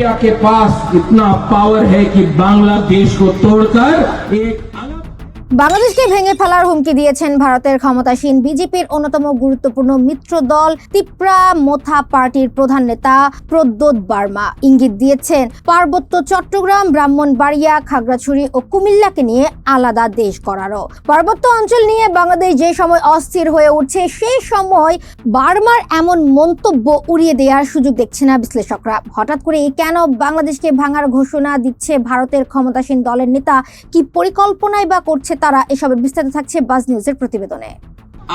India के पास इतना power है कि बांग्लादेश को तोड़कर एक বাংলাদেশকে ভেঙে ফেলার হুমকি দিয়েছেন ভারতের ক্ষমতাসীন বিজেপির অন্যতম গুরুত্বপূর্ণ মিত্র দল তিপ্রা মোথা পার্টির প্রধান নেতা প্রদ্যোৎ বার্মা। ইঙ্গিত দিয়েছেন, পার্বত্য চট্টগ্রাম, ব্রাহ্মণবাড়িয়া, খাগড়াছড়ি ও কুমিল্লাকে নিয়ে আলাদা দেশ করারও পার্বত্য অঞ্চল নিয়ে বাংলাদেশ যে সময় অস্থির হয়ে উঠছে, সেই সময় বার্মার এমন মন্তব্য উড়িয়ে দেওয়ার সুযোগ দেখছে না বিশ্লেষকরা। হঠাৎ করে কেন বাংলাদেশকে ভাঙার ঘোষণা দিচ্ছে ভারতের ক্ষমতাসীন দলের নেতা? কি পরিকল্পনায় বা করছে তারা এসবের বিস্তারিত থাকছে বাজ নিউজের প্রতিবেদনে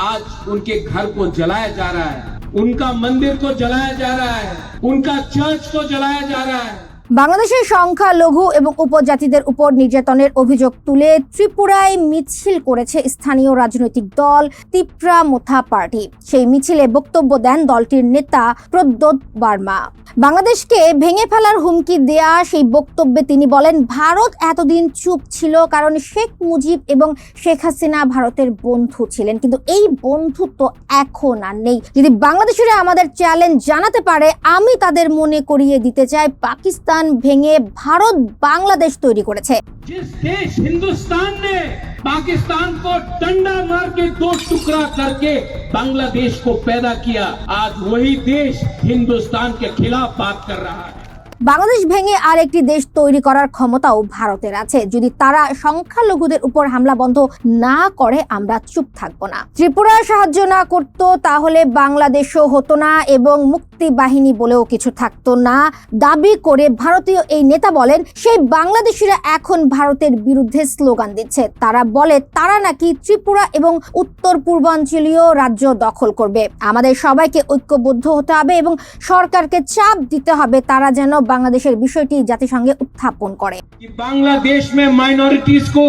आज उनके घर को जलाया जा रहा है उनका मंदिर को जलाया जा रहा है उनका चर्च को जलाया जा रहा है বাংলাদেশের সংখ্যালঘু এবং উপজাতিদের উপর নির্যাতনের অভিযোগ তুলে ত্রিপুরায় মিছিল করেছে স্থানীয় রাজনৈতিক দল তিপ্রা মোথা পার্টি। সেই মিছিলে বক্তব্য দেন দলটির নেতা প্রদ্যোত বার্মা। বাংলাদেশকে ভেঙে ফেলার হুমকি দেয়া সেই বক্তব্যে তিনি বলেন, ভারত এতদিন চুপ ছিল কারণ শেখ মুজিব এবং শেখ হাসিনা ভারতের বন্ধু ছিলেন। কিন্তু এই বন্ধুত্ব এখন আর নেই। যদি বাংলাদেশিরা আমাদের চ্যালেঞ্জ জানাতে পারে, আমি তাদের মনে করিয়ে দিতে চাই। পাকিস্তান ভেঙে ভারত বাংলাদেশ তৈরি করেছে जिस देश हिंदुस्तान ने पाकिस्तान को डंडा मार के दो टुकड़ा करके बांग्लादेश को पैदा किया आज वही देश हिंदुस्तान के खिलाफ बात कर रहा है বাংলাদেশ ভেঙে আর একটি দেশ তৈরি করার ক্ষমতাও ভারতের আছে। যদি তারা সংখ্যালঘুদের উপর হামলা বন্ধ না করে, আমরা চুপ থাকব না। ত্রিপুরা সাহায্য না করত, তাহলে বাংলাদেশও হতো না এবং মুক্তি বাহিনী বলেও কিছু থাকতো না। দাবি করে ভারতীয় এই নেতা বলেন, সেই বাংলাদেশিরা এখন ভারতের বিরুদ্ধে স্লোগান দিচ্ছে। তারা বলে, তারা নাকি ত্রিপুরা এবং উত্তর পূর্বাঞ্চলীয় রাজ্য দখল করবে। আমাদের সবাইকে ঐক্যবদ্ধ হতে হবে এবং সরকারকে চাপ দিতে হবে। তারা যেন বাংলাদেশের বিষয়টি জাতিসংঘে উত্থাপন করে। বাংলাদেশ মে মাইনরিটিজ কো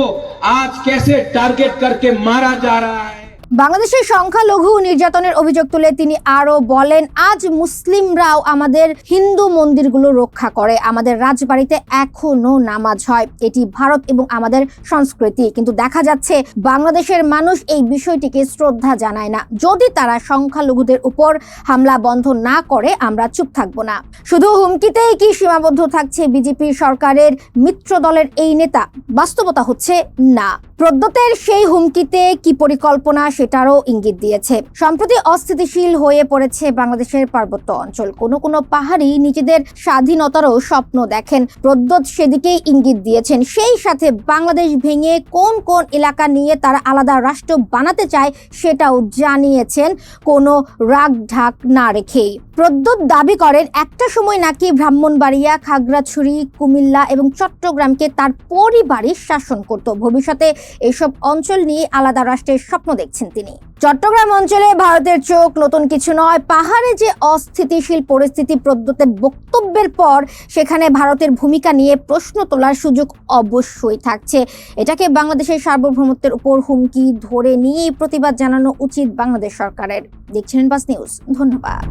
আজ কেসে টার্গেট করকে মারা যা রা বাংলাদেশের সংখ্যালঘু নির্যাতনের অভিযোগ তুলে তিনি আরও বলেন, আজ মুসলিমরাও আমাদের হিন্দু মন্দিরগুলো রক্ষা করে। আমাদের রাজবাড়িতে এখনও নামাজ হয়। এটি ভারত এবং আমাদের সংস্কৃতি। কিন্তু দেখা যাচ্ছে, বাংলাদেশের মানুষ এই বিষয়টিকে শ্রদ্ধা জানায় না। যদি তারা সংখ্যালঘুদের উপর হামলা বন্ধ না করে, আমরা চুপ থাকব না। শুধু হুমকিতেই কি সীমাবদ্ধ থাকছে বিজেপি সরকারের মিত্র দলের এই নেতা? বাস্তবতা হচ্ছে না। প্রদ্যোতের সেই হুমকিতে কি পরিকল্পনা সেটারও ইঙ্গিত দিয়েছে। সম্প্রতি অস্থিতিশীল হয়ে পড়েছে বাংলাদেশের পার্বত্য অঞ্চল। কোনো কোনো পাহাড়ি নিজেদের স্বাধীনতারও স্বপ্ন দেখেন। প্রদ্যোৎ সেদিকেই ইঙ্গিত দিয়েছেন। সেই সাথে বাংলাদেশ ভেঙে কোন কোন এলাকা নিয়ে তারা আলাদা রাষ্ট্র বানাতে চায় সেটাও জানিয়েছেন। কোনো রাগ ঢাক না রেখেই। প্রদ্যোৎ দাবি করেন, একটা সময় নাকি ব্রাহ্মণবাড়িয়া, খাগড়াছড়ি, কুমিল্লা এবং চট্টগ্রামকে তার পরিবারই শাসন করত। ভবিষ্যতে এসব অঞ্চল নিয়ে আলাদা রাষ্ট্রের স্বপ্ন দেখছেন তিনি। চট্টগ্রাম অঞ্চলে ভারতের চোখ নতুন কিছু নয়। পাহাড়ে যে অস্থিতিশীল পরিস্থিতি প্রদ্যোতের বক্তব্যের পর, সেখানে ভারতের ভূমিকা নিয়ে প্রশ্ন তোলার সুযোগ অবশ্যই থাকছে। এটাকে বাংলাদেশের সার্বভৌমত্বের উপর হুমকি ধরে নিয়েই প্রতিবাদ জানানো উচিত বাংলাদেশ সরকারের। দেখছিলেন বাস নিউজ। ধন্যবাদ।